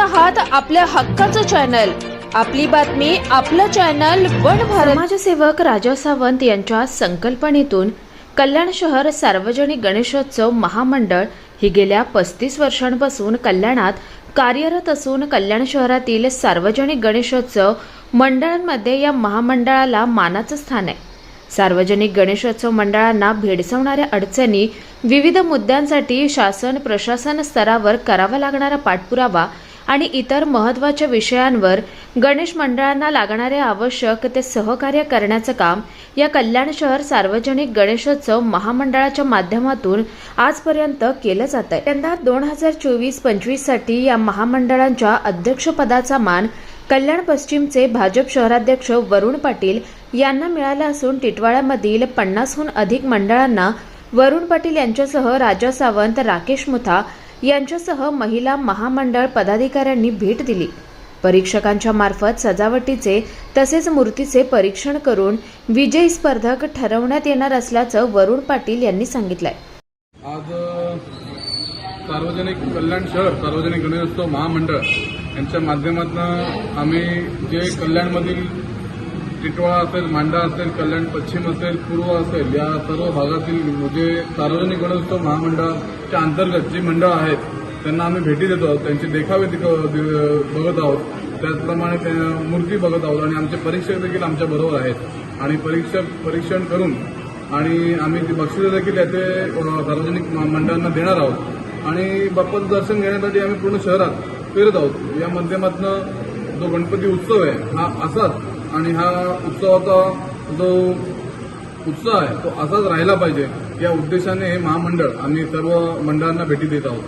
आहात आपल्या हक्काचं चॅनल आपली बातमी आपलं चॅनल वन भारत. समाजसेवक राजा सावंत यांच्या संकल्पनेतून कल्याण शहर सार्वजनिक गणेशोत्सव महामंडळ ही गेल्या पस्तीस वर्षांपासून कल्याणात कार्यरत असून कल्याण शहरातील सार्वजनिक गणेशोत्सव मंडळांमध्ये या महामंडळाला मानाचं स्थान आहे. सार्वजनिक गणेशोत्सव मंडळांना भेडसावणाऱ्या अडचणी विविध मुद्द्यांसाठी शासन प्रशासन स्तरावर करावा लागणारा पाठपुरावा आणि इतर महत्त्वाच्या विषयांवर गणेश मंडळांना लागणारे आवश्यक ते सहकार्य करण्याचं काम या कल्याण शहर सार्वजनिक गणेशोत्सव महामंडळाच्या माध्यमातून आजपर्यंत केलं जात आहे यंदा दोन हजार चोवीस पंचवीससाठी या महामंडळांच्या अध्यक्षपदाचा मान कल्याण पश्चिमचे भाजप शहराध्यक्ष वरुण पाटील यांना मिळाला असून टिटवाळ्यामधील पन्नासहून अधिक मंडळांना वरुण पाटील यांच्यासह राजा सावंत राकेश मुथा यांच्यासह महिला महामंडळ पदाधिकाऱ्यांनी भेट दिली. परीक्षकांच्या मार्फत सजावटीचे तसेच मूर्तीचे परीक्षण करून विजयी स्पर्धक ठरवण्यात येणार असल्याचं वरुण पाटील यांनी सांगितलंय. आज सार्वजनिक कल्याण शहर सार्वजनिक गणेशोत्सव महामंडळ यांच्या माध्यमातून आम्ही जे कल्याणमधील टिटवाळा असेल मांडा असेल कल्याण पश्चिम असेल पूर्व असेल या सर्व भागातील जे सार्वजनिक गणेशोत्सव महामंडळाच्या अंतर्गत जी मंडळं आहेत त्यांना आम्ही भेटी देतो आहोत. त्यांचे देखावे बघत आहोत. त्याचप्रमाणे त्या मूर्ती बघत आहोत आणि आमचे परीक्षक देखील आमच्या बरोबर आहेत. आणि परीक्षक परीक्षण करून आणि आम्ही ती बक्षिसं देखील याचे सार्वजनिक मंडळांना देणार आहोत. आणि बाप्पाचं दर्शन घेण्यासाठी आम्ही पूर्ण शहरात फिरत आहोत. या माध्यमातून जो गणपती उत्सव आहे हा असाच आणि हा उत्सवाचा जो उत्साह आहे तो असाच राहिला पाहिजे. या उद्देशाने हे महामंडळ आम्ही सर्व मंडळांना भेटी देत आहोत.